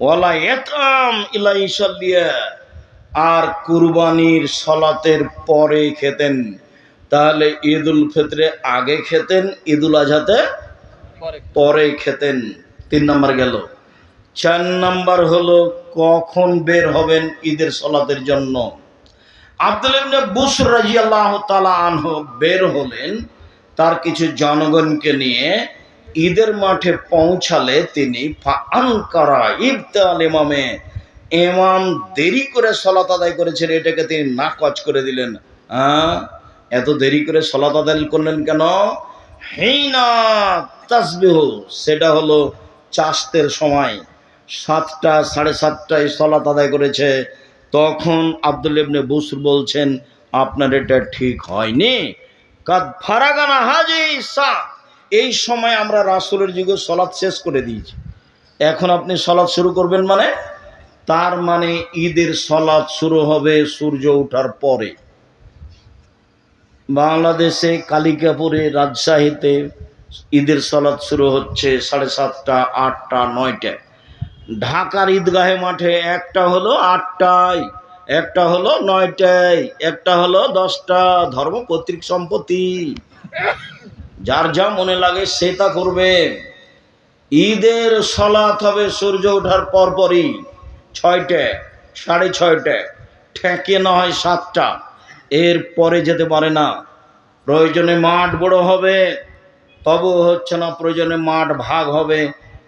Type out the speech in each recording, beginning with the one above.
ওয়ালা এতাম ইলা ইসাল্লিয়া আর কুরবানির সলাতের পরে খেতেন। তাহলে ঈদ উল ফিতরে আগে খেতেন, ঈদুল আজহাতে পরে খেতেন। তিন নাম্বার গেল। চার নাম্বার হলো কখন বের হবেন ঈদের সলাতের জন্য? আব্দুল ইবনে রাজিয়াল্লাহু তাআলা আনহু বের হলেন তার কিছু জনগণকে নিয়ে ঈদের মাঠে পৌঁছালে তিনি ইবতাল ইমামে ইমাম দেরি করে সলাত আদায় করেছেন, এটাকে তিনি নাকচ করে দিলেন। হ্যাঁ? এত দেরি করে সলাত আদায় করলেন কেন? হেইনা তাসবিহ, সেটা হলো চাষতের সময় সাতটা, সাড়ে সাতটায় সলাত আদায় করেছে। তখন আব্দুল ইবনে বসুর বলছেন, আপনার এটা ঠিক হয়নি। কাদ ফারাগানা হাজি সা এই সময় আমরা রাসূলের যুগে সলাৎ শেষ করে দিয়েছি। এখন আপনি সলাৎ শুরু করবেন মানে? তার মানে ঈদের সলাৎ শুরু হবে সূর্য ওঠার পরে। বাংলাদেশে কালিকাপুরে রাজশাহীতে ঈদের সলাৎ শুরু হচ্ছে সাড়ে সাতটা, আটটা, নয়টায়। ঢাকার ঈদগাহে মাঠে একটা হলো আটটায়, একটা হলো নয়টায়, একটা হলো দশটা। ধর্ম কর্তৃক সম্পত্তি। যার যা মনে লাগে সে তা করবে। ঈদের সলাৎ হবে সূর্য ওঠার পরপরই ছয়টায়, সাড়ে ছয়টায়, ঠেকে না হয় সাতটা। এর পরে যেতে পারে না। প্রয়োজনে মাঠ বড় হবে তবু হচ্ছে না প্রয়োজনে মাঠ ভাগ হবে।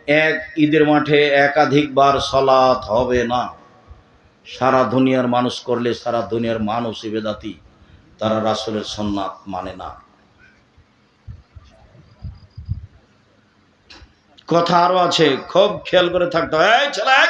এক ঈদের মাঠে একাধিকবার সলাৎ হবে না। সারা দুনিয়ার মানুষ করলে সারা দুনিয়ার মানুষ ইবেদাতি, তারা রাসূলের সন্ন্যাত মানে না। কথা আরও আছে খুব খেয়াল করে থাকতে হয়। ছেলে!